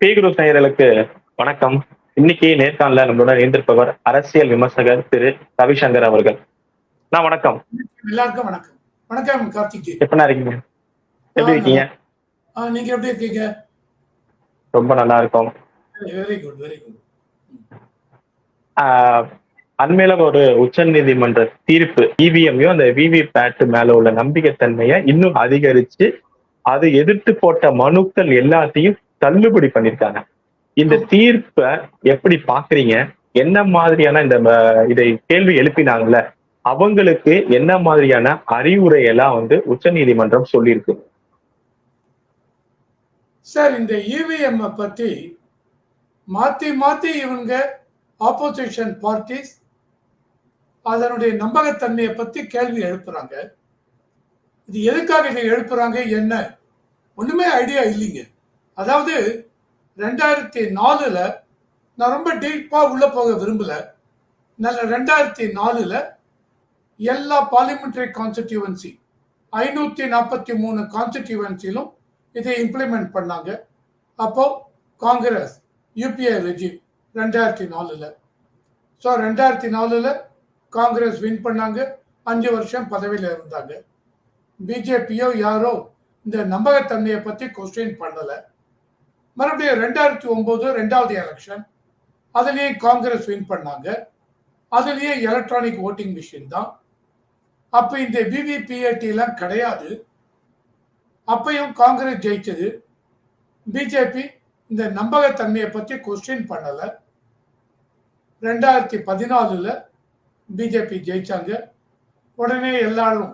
பீகுரு நேயர்களுக்கு வணக்கம். இன்னைக்கு நேர்காணல நம்மளோட இணைந்திருப்பவர் அரசியல் விமர்சகர் திரு ரவிசங்கர் அவர்கள். நான் வணக்கம். எல்லாருக்கும் வணக்கம். வணக்கம் கார்த்திக் எப்படிண்ணா இருக்கீங்க? எப்படி இருக்கீங்க? நீங்க எப்படி இருக்கீங்க? ரொம்ப நல்லா இருக்கும். வெரி குட் வெரி குட் அண்மையில ஒரு உச்ச நீதிமன்ற தீர்ப்பு இவிஎம்யும் அந்த விவி பேட் மேல உள்ள நம்பிக்கைத்தன்மையை இன்னும் அதிகரிச்சு அது எதிர்த்து போட்ட மனுக்கள் எல்லாத்தையும் தள்ளுபடி பண்ணிருக்காங்க. இந்த தீர்ப்பை எப்படி பாக்குறீங்க என்ன மாதிரியான இந்த இதை கேள்வி எழுப்பினாங்கல்ல அவங்களுக்கு என்ன மாதிரியான அறிவுரை எல்லாம் வந்து உச்ச நீதிமன்றம் சொல்லியிருக்கு. சார் இந்த இவிஎம் பத்தி மாத்தி மாத்தி இவங்க ஆப்போசிஷன் பார்ட்டிஸ் அதனுடைய நம்பகத்தன்மையை பத்தி கேள்வி எழுப்புறாங்க. இது எதுக்காக இதை எழுப்புறாங்க? என்ன? ஒண்ணுமே ஐடியா இல்லைங்க. அதாவது ரெண்டாயிரத்தி நாலுல நான் ரொம்ப டீப்பா உள்ள போக விரும்பல. நல்ல ரெண்டாயிரத்தி நாலுல எல்லா பார்லிமெண்டரி கான்ஸ்டிடியூவன்சி ஐநூத்தி நாற்பத்தி மூணு கான்ஸ்டிடியூவன்சிலும் இதை இம்ப்ளிமெண்ட் பண்ணாங்க. அப்போ காங்கிரஸ் யூபிஐ ரெஜிம் ரெண்டாயிரத்தி நாலில் ஸோ ரெண்டாயிரத்தி நாலில் காங்கிரஸ் வின் பண்ணாங்க. அஞ்சு வருஷம் பதவியில் இருந்தாங்க. பிஜேபியோ யாரோ இந்த நம்பகத்தன்மையை பற்றி கொஸ்டின் பண்ணலை. மறுபடியும் ரெண்டாயிரத்தி ஒம்பது ரெண்டாவது எலெக்ஷன் அதுலேயும் காங்கிரஸ் வின் பண்ணாங்க. அதுலேயே எலக்ட்ரானிக் ஓட்டிங் மிஷின் தான். அப்போ இந்த விவிபிஏடிலாம் கிடையாது. அப்பையும் காங்கிரஸ் ஜெயிச்சது. பிஜேபி இந்த நம்பகத்தன்மையை பற்றி கொஸ்டின் பண்ணலை. ரெண்டாயிரத்தி பதினாலில் பிஜேபி ஜெயிச்சாங்க. உடனே எல்லாரும்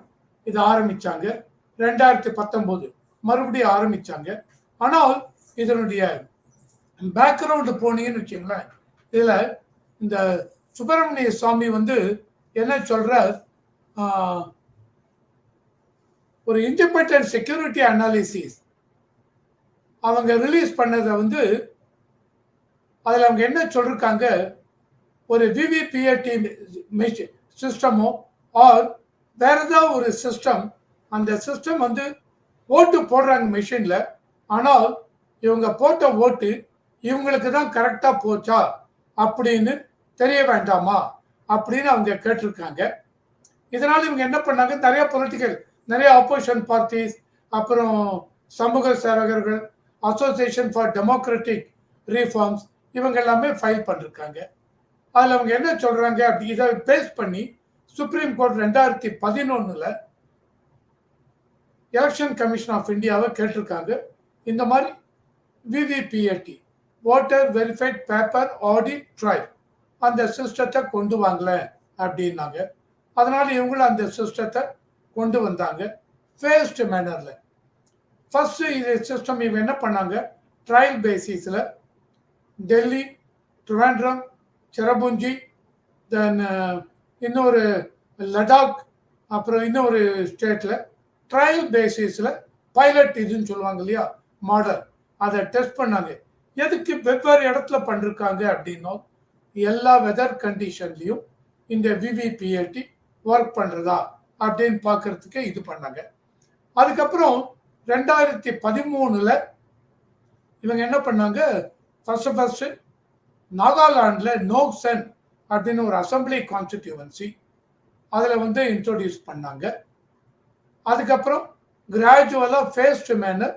இதை ஆரம்பித்தாங்க ரெண்டாயிரத்தி பத்தொம்போது மறுபடியும் ஆரம்பித்தாங்க ஆனால் இதனுடைய பேக்ரவுண்டு போனீங்கன்னு வச்சுங்களேன் இதில் இந்த சுப்பிரமணிய சுவாமி வந்து என்ன சொல்கிறார் ஒரு இண்டிபெண்டன்ட் செக்யூரிட்டி அனாலிசிஸ் அவங்க ரிலீஸ் பண்ணதை வந்து அதில் அவங்க என்ன சொல்லிருக்காங்க? ஒரு விவிபிஏடி சிஸ்டமோ ஆர் வேற ஏதாவது ஒரு சிஸ்டம் அந்த சிஸ்டம் வந்து ஓட்டு போடுறாங்க மிஷினில் ஆனால் இவங்க போட்ட ஓட்டு இவங்களுக்கு தான் கரெக்டாக போச்சா அப்படின்னு தெரிய வேண்டாமா அப்படின்னு அவங்க கேட்டிருக்காங்க. இதனால் இவங்க என்ன பண்ணாங்க? நிறைய பொலிட்டிக்கல் நிறைய ஆப்போசிஷன் பார்ட்டிஸ் அப்புறம் சமூக சேவகர்கள் அசோசியேஷன் ஃபார் டெமோக்ராட்டிக் ரீஃபார்ம்ஸ் இவங்க எல்லாமே ஃபைல் பண்ணிருக்காங்க. அதில் அவங்க என்ன சொல்கிறாங்க அப்படி இதை பேஸ் பண்ணி சுப்ரீம் கோர்ட் ரெண்டாயிரத்தி பதினொன்றில் எலெக்ஷன் கமிஷன் ஆஃப் இந்தியாவை கேட்டிருக்காங்க. இந்த மாதிரி VVPAT voter verified paper audit trail அந்த சிஸ்டத்தை கொண்டு வாங்கல அப்படின்னாங்க. அதனால் இவங்களும் அந்த சிஸ்டத்தை கொண்டு வந்தாங்க. ஃபேஸ்டு மேனரில் ஃபஸ்ட்டு இது சிஸ்டம் இவங்க என்ன பண்ணாங்க? ட்ரையல் பேசிஸில் டெல்லி ட்ரிவாண்ட்ரம் சிரபுஞ்சி தென் இன்னொரு லடாக் அப்புறம் இன்னொரு ஸ்டேட்டில் ட்ரையல் பேசிஸில் பைலட் இதுன்னு சொல்லுவாங்க இல்லையா? மாடல் அதை டெஸ்ட் பண்ணாங்க. எதுக்கு வெவ்வேறு இடத்துல பண்ணிருக்காங்க அப்படின்னும் எல்லா வெதர் கண்டிஷன்லையும் இந்த விவிபிஏடி ஒர்க் பண்ணுறதா அப்படின்னு பார்க்கறதுக்கு இது பண்ணாங்க. அதுக்கப்புறம் ரெண்டாயிரத்தி பதிமூணில் இவங்க என்ன பண்ணாங்க? ஃபர்ஸ்ட் ஃபர்ஸ்ட் நாகாலாண்டில் நோக்சன் அப்படின்னு ஒரு அசம்பிளி கான்ஸ்டிடியூவன்சி அதில் வந்து இன்ட்ரோடியூஸ் பண்ணாங்க. அதுக்கப்புறம் கிராஜுவலாக ஃபேஸ்டு மேனர்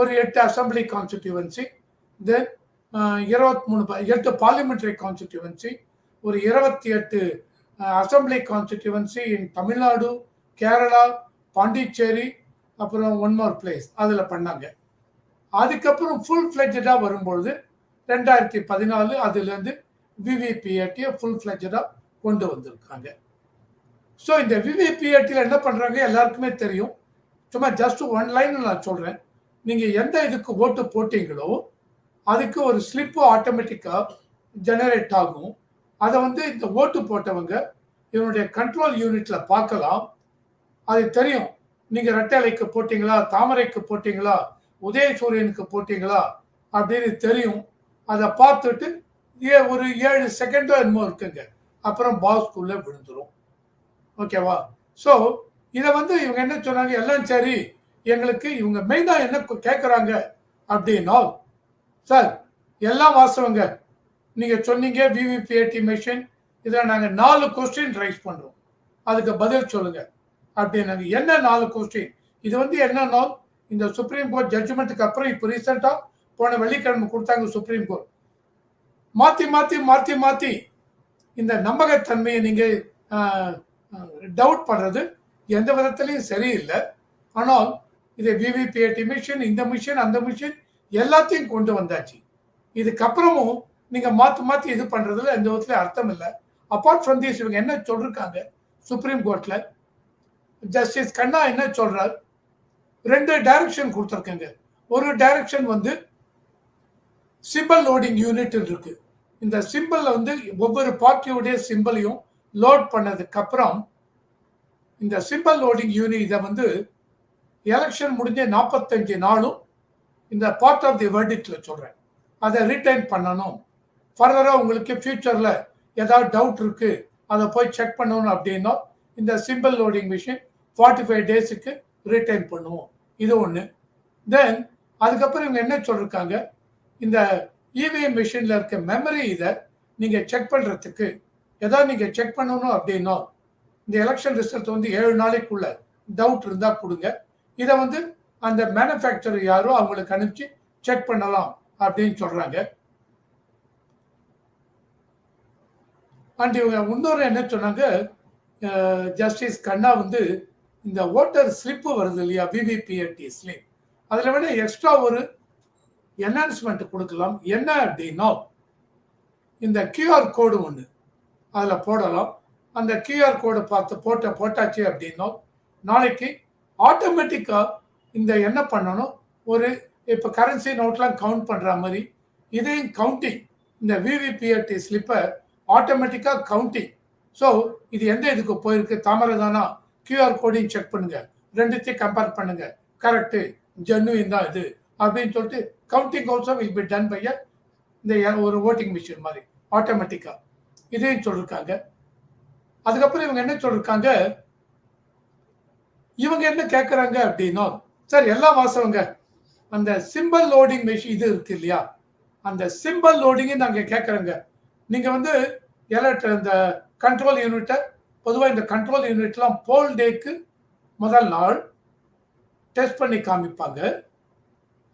ஒரு எட்டு அசம்பிளி கான்ஸ்டிடியூவன்சி தென் இருபத்தி மூணு எட்டு பார்லிமெண்டரி கான்ஸ்டிடியூவன்சி ஒரு இருபத்தி எட்டு assembly constituency in Tamil Nadu Kerala Pondicherry அப்புறம் ஒன் மோர் பிளேஸ் அதில் பண்ணாங்க. அதுக்கப்புறம் ஃபுல் ஃப்ளெஜடாக வரும்பொழுது ரெண்டாயிரத்தி பதினாலு அதுலேருந்து விவிபிஏடியை ஃபுல் ஃப்ளெஜடாக கொண்டு வந்திருக்காங்க. ஸோ இந்த விவிபிஏடியில் என்ன பண்ணுறாங்க எல்லாருக்குமே தெரியும். சும்மா ஜஸ்ட் ஒன் லைன் நான் சொல்கிறேன் நீங்கள் எந்த இதுக்கு ஓட்டு போட்டீங்களோ அதுக்கு ஒரு ஸ்லிப்பு ஆட்டோமேட்டிக்காக ஜெனரேட் ஆகும். அதை வந்து இந்த ஓட்டு போட்டவங்க இவனுடைய கண்ட்ரோல் யூனிட்ல பார்க்கலாம். அது தெரியும். நீங்க ரெட்டலைக்கு போட்டீங்களா தாமரைக்கு போட்டீங்களா உதயசூரியனுக்கு போட்டீங்களா அப்படின்னு தெரியும். அதை பார்த்துட்டு ஏ ஒரு ஏழு செகண்டோ என்னமோ இருக்குங்க. அப்புறம் பாஸ்குள்ள விழுந்துரும். ஓகேவா ஸோ இதை வந்து இவங்க என்ன சொன்னாங்க? எல்லாம் சரி. எங்களுக்கு இவங்க மெயினாக என்ன கேட்குறாங்க அப்படின்னா சார் எல்லாம் வாசவங்க நீங்க சொன்னீங்க விவிபிஏடி மிஷின் இதில் நாங்கள் நாலு கொஸ்டின் ரைஸ் பண்றோம். அதுக்கு பதில் சொல்லுங்க. அப்படின்னாங்க என்ன நாலு கொஸ்டின் இது வந்து என்ன இந்த சுப்ரீம் கோர்ட் ஜட்ஜ்மெண்ட்டுக்கு அப்புறம் இப்போ ரீசெண்டாக போன வெள்ளிக்கிழமை கொடுத்தாங்க சுப்ரீம் கோர்ட் மாற்றி மாற்றி மாற்றி மாற்றி இந்த நம்பகத்தன்மையை நீங்கள் டவுட் பண்ணுறது எந்த விதத்துலையும் சரியில்லை. ஆனால் இது விவிபிஎட்டி மிஷின் இந்த மிஷின் அந்த மிஷின் எல்லாத்தையும் கொண்டு வந்தாச்சு. இதுக்கப்புறமும் நீங்கள் மாற்றி மாற்றி இது பண்ணுறதுல எந்த விதத்துல அர்த்தம் இல்லை. அப்பார்ட் ஃப்ரம் தீஸ் இவங்க என்ன சொல்லியிருக்காங்க சுப்ரீம் கோர்ட்டில் ஜஸ்டிஸ் கண்ணா என்ன சொல்கிறார் ரெண்டு டைரக்ஷன் கொடுத்துருக்கேங்க. ஒரு டைரக்ஷன் வந்து சிம்பிள் லோடிங் யூனிட் இருக்கு. இந்த சிம்பிள்ல வந்து ஒவ்வொரு பார்ட்டியுடைய சிம்பிளையும் லோட் பண்ணதுக்கு அப்புறம் இந்த சிம்பிள் லோடிங் யூனிட் இதை வந்து எலெக்ஷன் முடிஞ்ச நாற்பத்தஞ்சு நாளும் இந்த பார்ட் ஆஃப் தி வேர்டிக்டில் சொல்கிறேன் அதை ரிட்டைன் பண்ணணும். ஃபர்தராக உங்களுக்கு ஃப்யூச்சரில் ஏதாவது டவுட் இருக்குது அதை போய் செக் பண்ணணும் அப்படின்னா இந்த simple loading machine forty five டேஸுக்கு ரிட்டைன் பண்ணுவோம். இது ஒன்று தென் அதுக்கப்புறம் இவங்க என்ன சொல்லியிருக்காங்க இந்த இவிஎம் மிஷினில் இருக்க மெமரி இதை நீங்கள் செக் பண்ணுறதுக்கு ஏதாவது நீங்கள் செக் பண்ணணும் அப்படின்னா இந்த எலெக்ஷன் ரிசல்ட் வந்து ஏழு நாளைக்குள்ள டவுட் இருந்தால் கொடுங்க. இதை வந்து அந்த மேனுஃபேக்சர் யாரோ அவங்களுக்கு அனுப்பிச்சு செக் பண்ணலாம் அப்படின்னு சொல்கிறாங்க அண்ட் இவங்க இன்னொரு என்ன சொன்னாங்க? ஜஸ்டிஸ் கண்ணா வந்து இந்த ஓட்டர் ஸ்லிப்பு வருது இல்லையா? விவிபிஎன்டி ஸ்லிப் அதில் விட எக்ஸ்ட்ரா ஒரு என்ஹான்ஸ்மெண்ட் கொடுக்கலாம். என்ன அப்படின்னா இந்த கியூஆர் கோடு ஒன்று அதில் போடலாம். அந்த கியூஆர் கோடை பார்த்து போட்ட போட்டாச்சு அப்படின்னா நாளைக்கு ஆட்டோமேட்டிக்காக இந்த என்ன பண்ணணும்? ஒரு இப்போ கரன்சி நோட்லாம் கவுண்ட் பண்ணுற மாதிரி இதையும் கவுண்டிங் இந்த விவிபிஆர்டி ஸ்லிப்பை ஆட்டோமேட்டிக்காக கவுண்டிங் ஸோ இது எந்த இதுக்கு போயிருக்கு? தாமரதானா கியூஆர் கோடையும் செக் பண்ணுங்க. ரெண்டுத்தையும் கம்பேர் பண்ணுங்க. கரெக்டு ஜென்வின் தான் இது. அப்படின்னு சொல்லிட்டு counting also will be done by இந்த ஒரு ஓட்டிங் மிஷின் மாதிரி ஆட்டோமேட்டிக்காக இதையும் சொல்லியிருக்காங்க அதுக்கப்புறம் இவங்க என்ன சொல்லியிருக்காங்க இவங்க என்ன கேட்குறாங்க அப்படின்னா சார் எல்லாம் வாசவங்க அந்த சிம்பிள் லோடிங் மெஷின் இது இருக்கு இல்லையா? அந்த சிம்பிள் லோடிங்கை நாங்கள் கேட்குறோங்க நீங்கள் வந்து எலக்ட் இந்த கண்ட்ரோல் யூனிட்டை பொதுவாக இந்த கண்ட்ரோல் யூனிட்லாம் போல் டேக்கு முதல் நாள் டெஸ்ட் பண்ணி காமிப்பாங்க.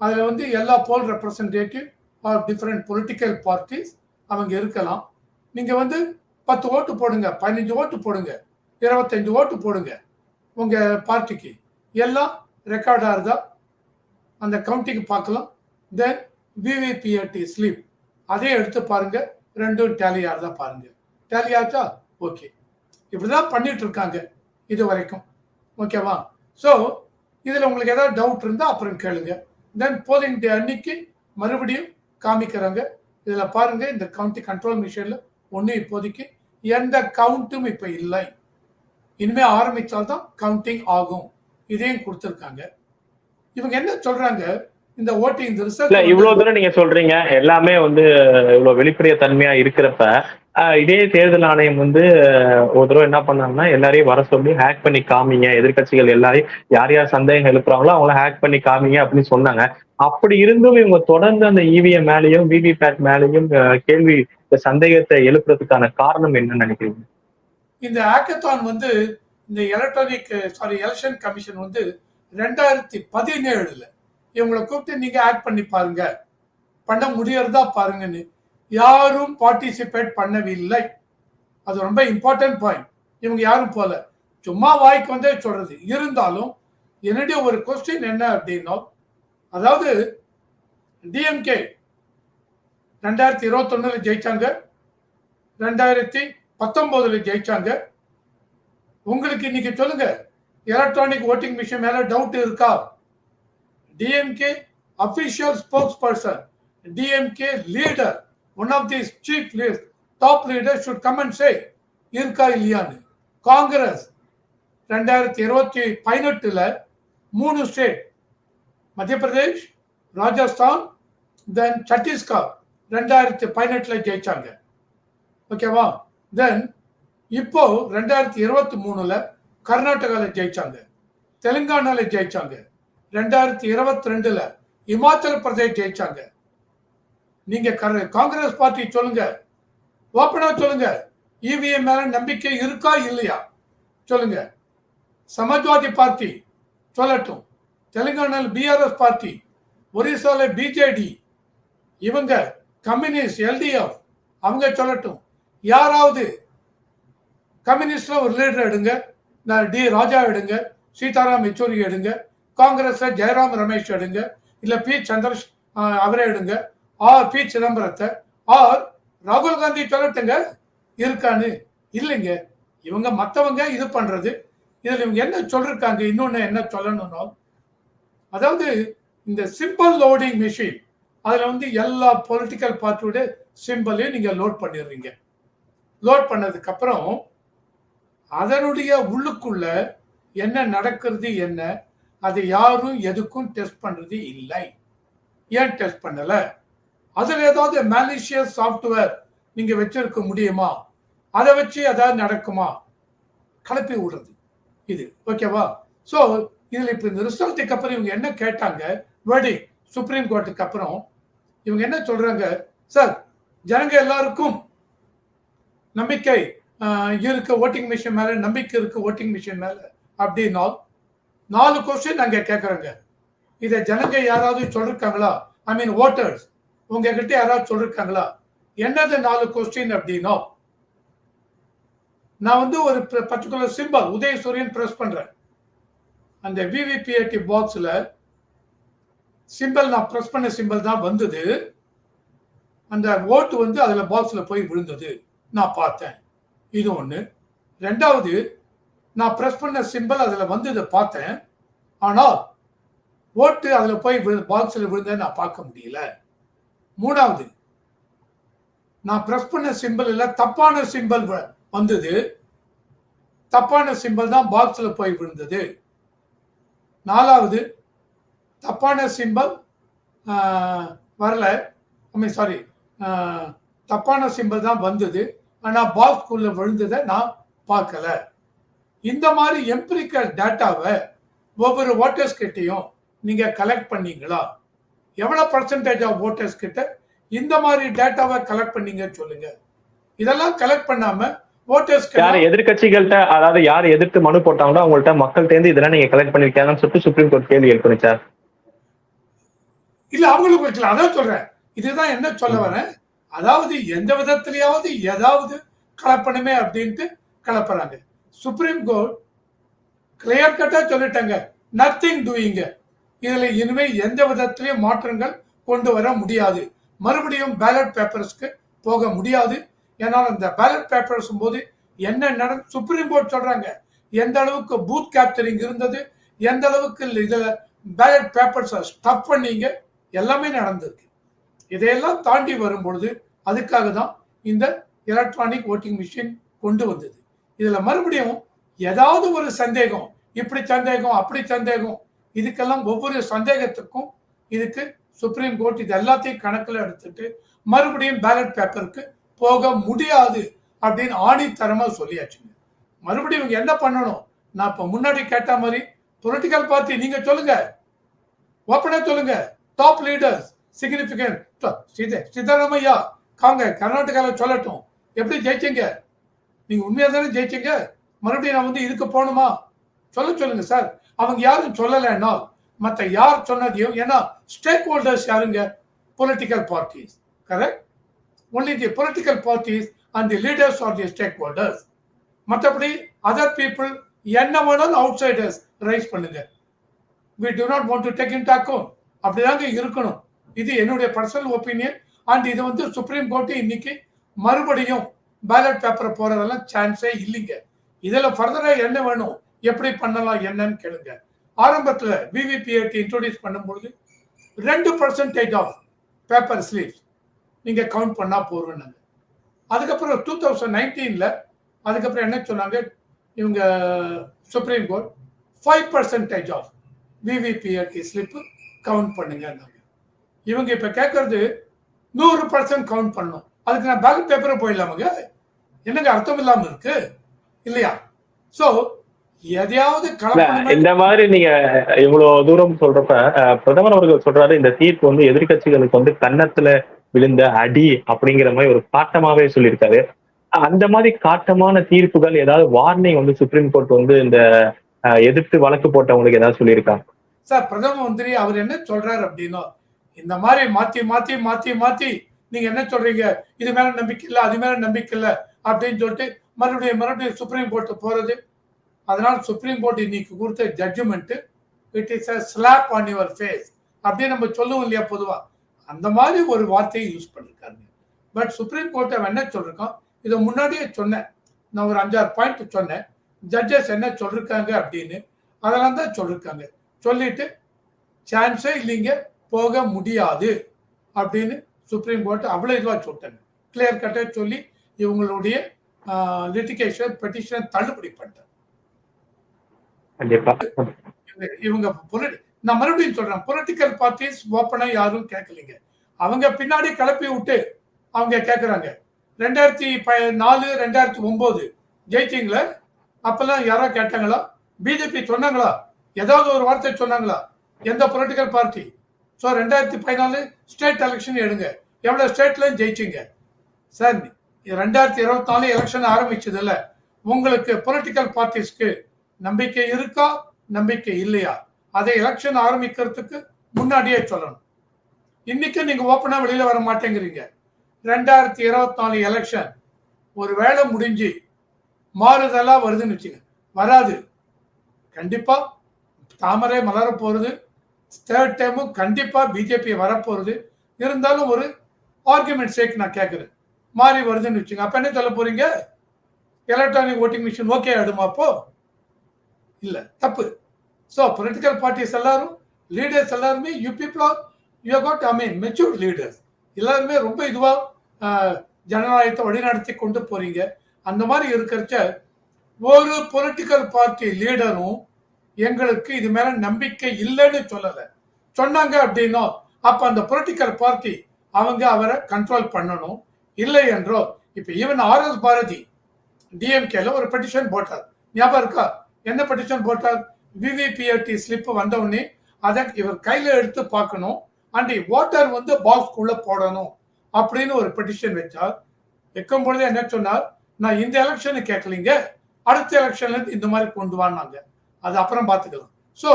அதில் வந்து எல்லா poll representative are different political parties அவங்க இருக்கலாம். நீங்கள் வந்து பத்து ஓட்டு போடுங்க பதினஞ்சு ஓட்டு போடுங்க இருபத்தஞ்சு ஓட்டு போடுங்க. உங்கள் பார்ட்டிக்கு எல்லாம் ரெக்கார்டாக இருந்தால் அந்த கவுண்டிக்கு பார்க்கலாம். தென் விவிபிஆர்டி ஸ்லீப் அதையும் எடுத்து பாருங்கள் ரெண்டும் டேலியாக இருந்தால் பாருங்கள் டேலியாச்சா ஓகே இப்படிதான் பண்ணிட்டு இருக்காங்க இது வரைக்கும். ஓகேவா ஸோ இதில் உங்களுக்கு ஏதாவது டவுட் இருந்தால் அப்புறம் கேளுங்க. தென் போலிங் டே அன்னைக்கு மறுபடியும் காமிக்கிறாங்க. இதில் பாருங்கள் இந்த கவுண்டி கண்ட்ரோல் மிஷினில் ஒன்றும் இப்போதைக்கு எந்த கவுண்ட்டும் இப்போ இல்லை. இனிமே ஆரம்பித்தால்தான் கவுண்டிங் ஆகும். இதையும் கொடுத்துருக்காங்க. இவங்க என்ன சொல்றாங்க? இந்த ஓட்டிங் இந்த ரிசல்ட் இவ்வளவு தூரம் நீங்க சொல்றீங்க. எல்லாமே வந்து இவ்வளவு வெளிப்படைய தன்மையா இருக்கிறப்ப இதே தேர்தல் ஆணையம் வந்து ஒரு தடவை என்ன பண்ணாங்கன்னா எல்லாரையும் வர சொல்லி ஹேக் பண்ணி காமிங்க. எதிர்க்கட்சிகள் எல்லாரையும் யார் யார் சந்தேகம் எழுப்புறாங்களோ அவங்கள ஹேக் பண்ணி காமிங்க அப்படின்னு சொன்னாங்க. அப்படி இருந்தும் இவங்க தொடர்ந்து அந்த இவிஎம் மேலேயும் விவிபேட் மேலேயும் கேள்வி சந்தேகத்தை எழுப்புறதுக்கான காரணம் என்னன்னு நினைக்கிறீங்க? இந்த ஹேக்கத்தான் வந்து இந்த எலக்ட்ரானிக் சாரி எலெக்ஷன் கமிஷன் வந்து ரெண்டாயிரத்தி பதினேழுல. இவங்களை கூப்பிட்டு நீங்க ஆட் பண்ணி பாருங்க. பண்ண முடியறதா பாருங்கன்னு. யாரும் பார்ட்டிசிபேட் பண்ணவில்லை. அது ரொம்ப இம்பார்ட்டன்ட் பாயிண்ட் இவங்க யாரும் போல. சும்மா வாய்க்கு வந்தே சொல்றது. இருந்தாலும் என்னுடைய ஒரு கொஸ்டின் என்ன அப்படின்னா அதாவது டிஎம்கே ரெண்டாயிரத்தி இருபத்தொன்னுல ஜெயிச்சாங்க. ரெண்டாயிரத்தி பத்தொன்பதுல ஜெயிச்சாங்க. உங்களுக்கு இன்னைக்கு சொல்லுங்க. எலக்ட்ரானிக் ஓட்டிங் மிஷின் மேல டவுட் இருக்கா? DMK official spokesperson DMK leader one of the chief leader top leader should comment say இருக்கா இல்லையான்னு? காங்கிரஸ் ரெண்டாயிரத்தி இருபத்தி பதினெட்டுல மூணு ஸ்டேட் மத்திய பிரதேஷ் ராஜஸ்தான் தென் சத்தீஸ்கர் ரெண்டாயிரத்தி பதினெட்டுல ஜெயிச்சாங்க. ஓகேவா தென் இப்போ ரெண்டாயிரத்தி இருபத்தி மூணுல கர்நாடகாவில் ஜெயிச்சாங்க. தெலுங்கானால ஜெயிச்சாங்க. ரெண்டாயிரத்தி இருபத்தி ரெண்டுல இமாச்சல பிரதேஷ் ஜெயிச்சாங்க. நீங்க காங்கிரஸ் பார்ட்டி சொல்லுங்க. ஓப்பனா சொல்லுங்க. இவிஎம் மேல நம்பிக்கை இருக்கா இல்லையா? சொல்லுங்க. சமாஜ்வாதி பார்ட்டி சொல்லட்டும். தெலுங்கானால பிஆர்எஸ் பார்ட்டி ஒரிசால பிஜேடி இவங்க கம்யூனிஸ்ட் எல்டிஎஃப் அவங்க சொல்லட்டும். யாராவது கம்யூனிஸ்ட்ல ஒரு லீடர் எடுங்க நான் டி. ராஜா எடுங்க சீதாராம் யெச்சூரி எடுங்க காங்கிரஸ்ல ஜெயராம் ரமேஷ் எடுங்க இல்ல பி. சந்திர அவரே எடுங்க ஆர். பி. சிதம்பரத்தை ஆர். ராகுல் காந்தி சொல்லட்டுங்க இருக்கான்னு. இல்லைங்க இவங்க மற்றவங்க இது பண்றது. இதில் இவங்க என்ன சொல்றாங்க இன்னொன்று என்ன சொல்லணும்னா அதாவது இந்த சிம்பிள் லோடிங் மிஷின் அதில் வந்து எல்லா பொலிட்டிக்கல் பார்ட்டியோட சிம்பிளையும் நீங்கள் லோட் பண்ணிடுறீங்க. லோட் பண்ணதுக்கு அப்புறம் அதனுடைய உள்ளுக்குள்ள என்ன நடக்கிறது என்ன அதை யாரும் எதுக்கும் டெஸ்ட் பண்றது இல்லை. ஏன் டெஸ்ட் பண்ணல? அதுல ஏதாவது மேலிஷியஸ் சாஃப்ட்வேர் நீங்க வச்சிருக்க முடியுமா? அதை வச்சு ஏதாவது நடக்குமா? கலப்பி விடுறது. இது ஓகேவா? ஸோ இதில் இப்போ இந்த ரிசல்ட்டுக்கு அப்புறம் இவங்க என்ன கேட்டாங்க? வேர்டி சுப்ரீம் கோர்ட்டுக்கு அப்புறம் இவங்க என்ன சொல்றாங்க? சார் ஜனங்க எல்லாருக்கும் நம்பிக்கை ஆஹ், இருக்கு ஓட்டிங் மிஷின் மேல நம்பிக்கை இருக்கு ஓட்டிங் மிஷின் மேல. அப்படின்னால் நாலு கொஸ்டின் நாங்க கேட்கறோங்க இதை ஜனங்க யாராவது சொல்லிருக்காங்களா? ஐ மீன் ஓட்டர்ஸ் உங்ககிட்ட யாராவது சொல்லிருக்காங்களா? என்னது நாலு கொஸ்டின் அப்படின்னா நான் வந்து ஒரு பர்டிகுலர் சிம்பல் உதயசூரியன் பிரஸ் பண்றேன். அந்த விவிபிஐடி பாக்ஸ்ல சிம்பல் நான் பிரஸ் பண்ண சிம்பல் தான் வந்தது. அந்த ஓட்டு வந்து அதுல பாக்ஸ்ல போய் விழுந்தது. நான் பார்த்தேன். இது ஒன்று ரெண்டாவது நான் ப்ரெஸ் பண்ண சிம்பல் அதில் வந்ததை பார்த்தேன். ஆனால் ஓட்டு அதில் போய் பாக்ஸில் விழுந்ததை நான் பார்க்க முடியல. மூணாவது நான் ப்ரெஸ் பண்ண சிம்பல் தப்பான சிம்பல் வந்தது. தப்பான சிம்பல் தான் பாக்ஸில் போய் விழுந்தது. நாலாவது தப்பான சிம்பல் வரல. ஐ மீன் சாரி தப்பான சிம்பல் தான் வந்தது. ஆனா பாக்ஸ்குள்ள விழுந்ததை நான் பார்க்கல. இந்த மாதிரி எம்பிரிக்கல் டேட்டாவை ஒவ்வொரு ஓட்டர்ஸ் கிட்டையும் நீங்க கலெக்ட் பண்ணீங்களா? எவ்வளவு பர்சன்டேஜ் ஆஃப் ஓட்டர்ஸ் கிட்ட இந்த மாதிரி டேட்டாவை கலெக்ட் பண்ணீங்க சொல்லுங்க. இதெல்லாம் கலெக்ட் பண்ணாம யார் எதிர்கட்சிகள்கிட்ட அதாவது யார் எதிர்த்து மனு போட்டாங்களோ அவங்கள்ட்ட மக்கள்கிட்ட இருந்து இதெல்லாம் நீங்க கலெக்ட் பண்ணிருக்கீங்கன்னு சொல்லிட்டு சுப்ரீம் கோர்ட் கேள்வி எழுப்பணும் சார். இல்ல அவங்களுக்கு வைக்கல அதான் சொல்றேன். இதுதான் என்ன சொல்ல வரேன்? அதாவது எந்த விதத்திலேயாவது ஏதாவது கலப்பணுமே அப்படின்ட்டு கலப்புறாங்க. சுப்ரீம் கோர்ட் கிளியர் கட்டா சொல்லிட்டாங்க. நத்திங் டூயிங்க இதுல இனிமே எந்த விதத்திலையும் மாற்றங்கள் கொண்டு வர முடியாது. மறுபடியும் பேலட் பேப்பர்ஸ்க்கு போக முடியாது. ஏன்னா அந்த பேலட் பேப்பர்ஸ் போது என்ன நட சுப்ரீம் கோர்ட் சொல்றாங்க. எந்த அளவுக்கு பூத் கேப்சரிங் இருந்தது எந்த அளவுக்கு இதுல பேலட் பேப்பர்ஸ் ஸ்டப் பண்ணீங்க எல்லாமே நடந்திருக்கு. இதையெல்லாம் தாண்டி வரும் பொழுது அதுக்காக தான் இந்த எலக்ட்ரானிக் ஓட்டிங் மிஷின் கொண்டு வந்தது. இதில் மறுபடியும் ஏதாவது ஒரு சந்தேகம் இப்படி சந்தேகம் அப்படி சந்தேகம் இதுக்கெல்லாம் ஒவ்வொரு சந்தேகத்துக்கும் இதுக்கு சுப்ரீம் கோர்ட் இது எல்லாத்தையும் கணக்கில் எடுத்துட்டு மறுபடியும் பேலட் பேப்பருக்கு போக முடியாது அப்படின்னு ஆணித்தரமாக சொல்லியாச்சுங்க. மறுபடியும் இவங்க என்ன பண்ணணும்? நான் இப்போ முன்னாடி கேட்ட மாதிரி பொலிட்டிக்கல் பார்ட்டி நீங்கள் சொல்லுங்க. ஓப்பனா சொல்லுங்க. டாப் லீடர்ஸ் சிக்னிபிகன்ட் சித்தராமையா காங்க கர்நாடகாவில் சொல்லட்டும். எப்படி ஜெயிச்சீங்க? நீங்கள் உண்மையாக தானே ஜெயிச்சிங்க? மறுபடியும் நான் வந்து இதுக்கு போகணுமா? சொல்ல சொல்லுங்க சார். அவங்க யாரும் சொல்லலைன்னா மற்ற யார் சொன்னதையும் ஏன்னா ஸ்டேக் ஹோல்டர்ஸ் யாருங்க? Political parties correct only the political parties and the leaders are the stakeholders மற்றபடி அதர் பீப்புள் என்ன வேணாலும் அவுட் சைடர்ஸ் ரைஸ் பண்ணுங்க. We do not want to take in டாக்கும் அப்படிதாங்க இருக்கணும். இது என்னுடைய பர்சனல் ஒப்பீனியன் அண்ட் இது வந்து சுப்ரீம் கோர்ட்டு இன்னைக்கு மறுபடியும் பேலட் பேப்பரை போறதெல்லாம் சான்ஸே இல்லைங்க. இதுல ஃபர்தரா என்ன வேணும்? எப்படி பண்ணலாம்? என்னன்னு கேளுங்க. ஆரம்பத்தில் விவிபிஏடி இன்ட்ரோடியூஸ் பண்ணும்பொழுது ரெண்டு பர்சன்டேஜ் ஆஃப் பேப்பர் ஸ்லீவ்ஸ் நீங்கள் கவுண்ட் பண்ணால் போறோம்னாங்க அதுக்கப்புறம் டூ தௌசண்ட் நைன்டீனில் அதுக்கப்புறம் என்ன சொன்னாங்க? இவங்க Supreme Court five percentage of VVPAT slip count பண்ணுங்க. இவங்க இப்ப கேட்கறது நூறு பர்சன்ட் கவுண்ட் பண்ணணும். அதுக்கு நான் பேலட் பேப்பரை போயிடலாமுங்க? என்னங்க அர்த்தம் இல்லாம இருக்கு? இல்லையா? சோ எதையாவது இல்ல, கலப்பணமே இந்த மாதிரி நீங்க இவ்வளவு தூரம் சொல்றப்ப பிரதமர் அவர்கள் சொல்றாரு இந்த தீர்ப்பு வந்து எதிர்க்கட்சிகளுக்கு வந்து கன்னத்துல விழுந்த அடி அப்படிங்கிற மாதிரி ஒரு காட்டமாவே சொல்லியிருக்காரு. அந்த மாதிரி காட்டமான தீர்ப்புகள் ஏதாவது வார்னிங் வந்து சுப்ரீம் கோர்ட் வந்து இந்த எதிர்த்து வழக்கு போட்டவங்களுக்கு ஏதாவது சொல்லியிருக்காங்க சார் பிரதம மந்திரி அவர் என்ன சொல்றாரு அப்படின்னா இந்த மாதிரி மாத்தி மாத்தி மாத்தி மாத்தி நீங்க என்ன சொல்றீங்க? இது மேல நம்பிக்கை இல்லை அது மேல நம்பிக்கை இல்லை அப்படின்னு சொல்லிட்டு மறுபடியும் மறுபடியும் சுப்ரீம் கோர்ட் போறது. அதனால சுப்ரீம் கோர்ட் இன்னைக்கு கொடுத்த judgement it is a slap on your face அப்படின்னு நம்ம சொல்லுவோம் இல்லையா பொதுவா? அந்த மாதிரி ஒரு வார்த்தையை யூஸ் பண்ணிருக்காருங்க. பட் சுப்ரீம் கோர்ட் அவன் என்ன சொல்லிருக்கான்? இதை முன்னாடியே சொன்னேன். நான் ஒரு அஞ்சாறு பாயிண்ட் சொன்னேன். ஜட்ஜஸ் என்ன சொல்லிருக்காங்க அப்படின்னு அதெல்லாம் தான் சொல்லிருக்காங்க. சொல்லிட்டு சான்ஸே இல்லைங்க. போக முடியாது அப்படின்னு சுப்ரீம் கோர்ட் அவ்வளோ இதுவாக சொல்லிட்டாங்க. கிளியர் கட்டாக சொல்லி இவங்களுடைய லிட்டிகேஷன் பெட்டிஷன் தள்ளுபடி பண்ணிட்டாங்க இவங்க- நான் மறுபடியும் சொல்றேன் பொலிட்டிக்கல் பார்ட்டிஸ் ஓப்பனா யாரும் கேட்கலைங்க. அவங்க பின்னாடி கிளப்பி விட்டு அவங்க கேட்கறாங்க. ரெண்டாயிரத்தி ப நாலு ரெண்டாயிரத்தி ஒன்பது ஜெயிச்சிங்களே? அப்பெல்லாம் யாரோ கேட்டாங்களா? பிஜேபி சொன்னாங்களா? ஏதாவது ஒரு வார்த்தை சொன்னாங்களா? எந்த பொலிட்டிக்கல் பார்ட்டி ஸோ ரெண்டாயிரத்தி பதினாலு ஸ்டேட் எலெக்ஷன் எடுங்க. எவ்வளோ ஸ்டேட்லையும் ஜெயிச்சிங்க. சார் ரெண்டாயிரத்தி இருபத்தி நாலு எலெக்ஷன் ஆரம்பிச்சதுல உங்களுக்கு பொலிட்டிக்கல் பார்ட்டிஸ்க்கு நம்பிக்கை இருக்கா? நம்பிக்கை இல்லையா? அதை எலெக்ஷன் ஆரம்பிக்கிறதுக்கு முன்னாடியே சொல்லணும். இன்னைக்கு நீங்க ஓப்பனா வெளியில வர மாட்டேங்கிறீங்க. ரெண்டாயிரத்தி இருபத்தி நாலு எலெக்ஷன் ஒரு வேலை முடிஞ்சு மாறுதலா வருதுன்னு வச்சுங்க வராது. கண்டிப்பா தாமரை மலர போறது தேர்ட் டைமும் கண்டிப்பாக பிஜேபி வரப்போகிறது இருந்தாலும் ஒரு ஆர்குமெண்ட் சேக் நான் கேட்குறேன் மாறி வருதுன்னு வச்சுங்க அப்போ என்ன சொல்ல போகிறீங்க எலக்ட்ரானிக் ஓட்டிங் மிஷின் ஓகே ஆகிடுமா அப்போ? இல்லை. தப்பு. ஸோ பொலிட்டிக்கல் பார்ட்டிஸ் எல்லாரும் லீடர்ஸ் எல்லாருமே you people are you got I mean matured leaders எல்லாருமே ரொம்ப இதுவாக ஜனநாயகத்தை வழிநடத்தி கொண்டு போறீங்க. அந்த மாதிரி இருக்கிறச்ச ஒரு பொலிட்டிக்கல் பார்ட்டி லீடரும் எங்களுக்கு இது மேல நம்பிக்கை இல்லைன்னு சொல்லல. சொன்னாங்க அப்படின்னா அப்ப அந்த பொலிட்டிக்கல் பார்ட்டி அவங்க அவரை கண்ட்ரோல் பண்ணணும். இல்லை என்றோ இப்ப ஈவன் ஆர் எஸ் பாரதி டிஎம்கேல ஒரு பெட்டிஷன் போட்டார். ஞாபகம் இருக்கா? என்ன பெட்டிஷன் போட்டார்? விவிபிஆர்டி ஸ்லிப் வந்த உடனே அதை இவர் கையில எடுத்து பார்க்கணும். அண்ட் ஓட்டர் வந்து பாக்ஸ்குள்ள போடணும் அப்படின்னு ஒரு பெட்டிஷன் வச்சார். வைக்கும் பொழுது என்ன சொன்னார்? நான் இந்த எலெக்ஷனு கேட்கலீங்க. அடுத்த எலெக்ஷன்ல இருந்து இந்த மாதிரி கொண்டு வானாங்க அது அப்புறம் பார்த்துக்கலாம். ஸோ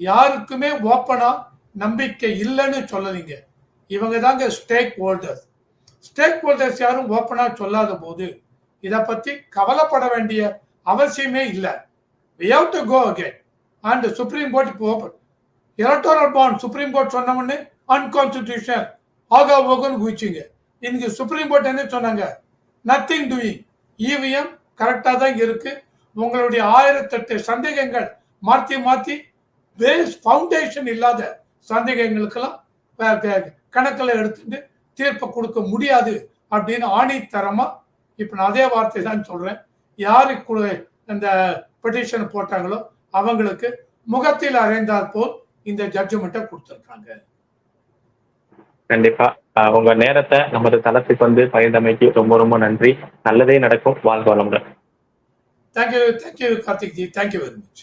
யாருக்குமே ஓப்பனா நம்பிக்கை இல்லைன்னு சொல்லலீங்க இவங்க தாங்க ஸ்டேக் ஹோல்டர்ஸ் ஸ்டேக் ஹோல்டர்ஸ் யாரும் ஓப்பனாக சொல்லாத போது இதை பற்றி கவலைப்பட வேண்டிய அவசியமே இல்லை. We have to go again and Supreme Court இப்போ open electoral bond Supreme Court சொன்ன உடனே ஆகா ஓகன் குவிச்சிங்க. இன்னைக்கு சுப்ரீம் கோர்ட் என்ன சொன்னாங்க? நத்திங் டூயிங் இவிஎம் கரெக்டாக தான் இருக்குது உங்களுடைய ஆயிரத்தெட்டு சந்தேகங்கள் மாற்றி மாற்றி பேஸ் ஃபவுண்டேஷன் இல்லாத சந்தேகங்களுக்கெல்லாம் கணக்கில் எடுத்துட்டு தீர்ப்பை கொடுக்க முடியாது அப்படின்னு ஆணித்தரமா இப்ப நான் அதே வார்த்தை தான் சொல்றேன். யாருக்கு இந்த பெட்டிஷன் போட்டாங்களோ அவங்களுக்கு முகத்தில் அறைந்தால் போல் இந்த ஜட்ஜ்மெண்ட்டை கொடுத்துருக்காங்க. கண்டிப்பா. உங்க நேரத்தை நமது தளத்துக்கு வந்து பகிர்ந்தமைக்கு ரொம்ப ரொம்ப நன்றி. நல்லதே நடக்கும். வாழ்க வளமுடன். Thank you. Thank you, Karthik. Thank you very much.